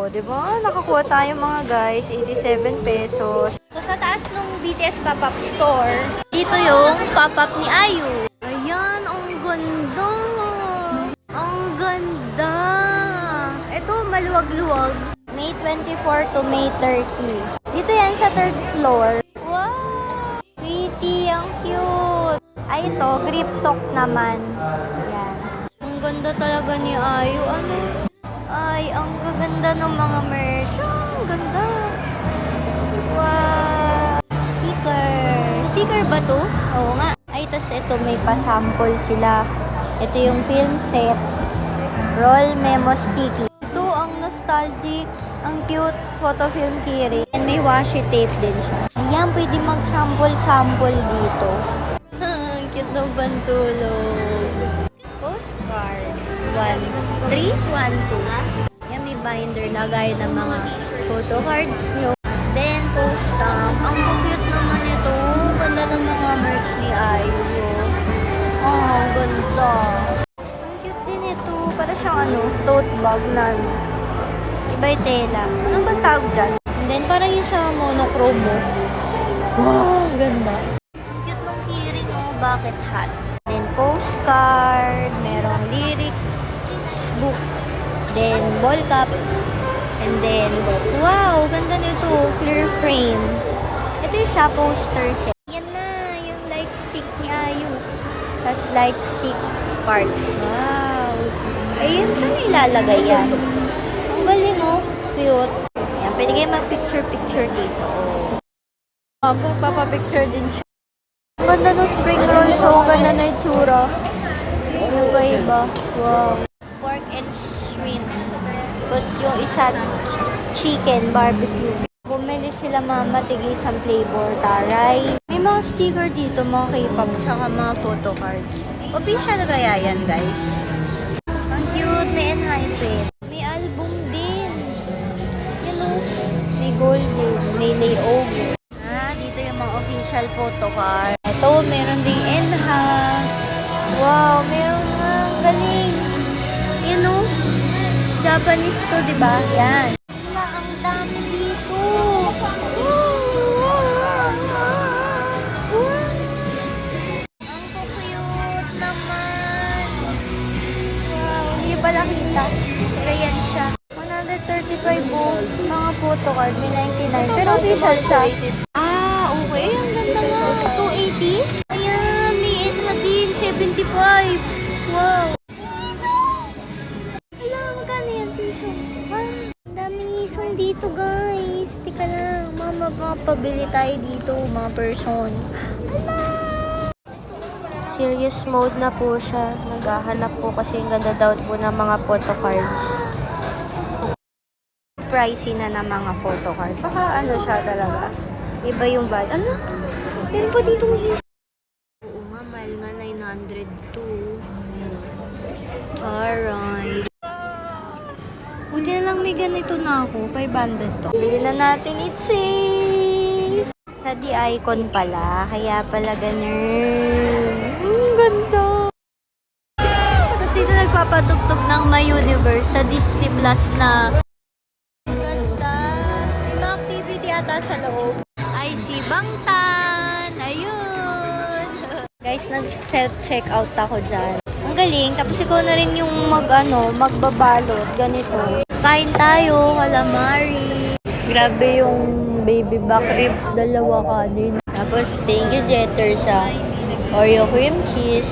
O, di ba? Nakakuha tayo mga guys. 87 pesos. So, sa taas nung BTS pop-up store, dito yung pop-up ni Ayu. Ayan, ang ganda. Ang ganda. Ito, maluwag-luwag. May 24 to May 30. Dito yan sa third floor. Wow! Pretty, ang cute. Ay, ito, grip talk naman. Yan. Ang ganda talaga ni Ayu. Ano? Ay, ang gaganda ng mga merch. Ang ganda. Wow! Sticker. Sticker ba to? Oo nga. Ay, tas ito may pasample sila. Ito yung film set. Roll Memo Sticky. Ito ang nostalgic, ang cute photo film keyring. And may washi tape din siya. Ayan, pwede mag-sample-sample dito. ang cute ng pantulog. Postcard. 1, 3, 1, 2. Yan, may binder na gaya ng mga photo cards nyo. Then, post stamp. Ang cute naman ito. Ganda ng mga merch ni Ayu. Oh, ang ganda. Ang cute din ito. Para siyang ano, tote bag na ano. Iba yung tela. Anong ba tawag dyan? And then, parang yung sa monochrome mo. Wow, ganda. Ang cute ng keyring mo, bucket hat. Then, postcard, book, then, ball cap, and then, wow, ganda nito, clear frame. Ito yung sa poster set. Yan na, yung light stick ni Ayu. Tapos light stick parts. Wow. Ayun, saan ilalagay yan? Ang galing oh. Cute. Yan, pwede kayo mag-picture-picture dito. Oh. Papapicture din siya. Ang ganda ng spring roll. So, ganda na itsura. Iba-iba. Wow. Pork and shrimp. Tapos yung isa, ch- chicken barbecue. Bumili sila mama tigis ang flavor taray. May mga sticker dito, mga K-pop, tsaka mga photo cards. Official kaya yan, guys. Ang cute, may enhypen. May album din. Yan o. May gold din. May layover. Ah, dito yung mga official photo card. Ito, meron ding enha. Wow, meron nga. Galing. Japanese to, di ba? Yan. Ang dami dito. Ang cute naman. Wow, hindi pala kita. Pero yan siya. 135 po. Mga photo card, may 99. Pero official siya. Isong dito, guys. Tika lang. Mama, makapabili tayo dito, mga person. Serious mode na po siya. Naghahanap po kasi ang ganda daw po ng mga photo cards. Pricey na ng mga photo card. Baka ano siya talaga. Iba yung bad. Ano? Meron pa dito yung Oo nga, nga 902. Taray. Buti na lang may ganito na ako. 500 to. Bili na natin itsi. Sa di icon pala. Kaya pala ganun. Ang ganda. Tapos dito nagpapatugtog ng My Universe sa Disney Plus na ganda. May mga activity ata sa loob. I see Bangtan. Ayun. Guys, nag-self-checkout ako dyan. Ang galing. Tapos ikaw na rin yung mag, ano, magbabalot. Ganito. Kain tayo, calamari. Grabe yung baby back ribs. Dalawa ka din. Tapos, thank you, Jetter, sa Oreo cream cheese.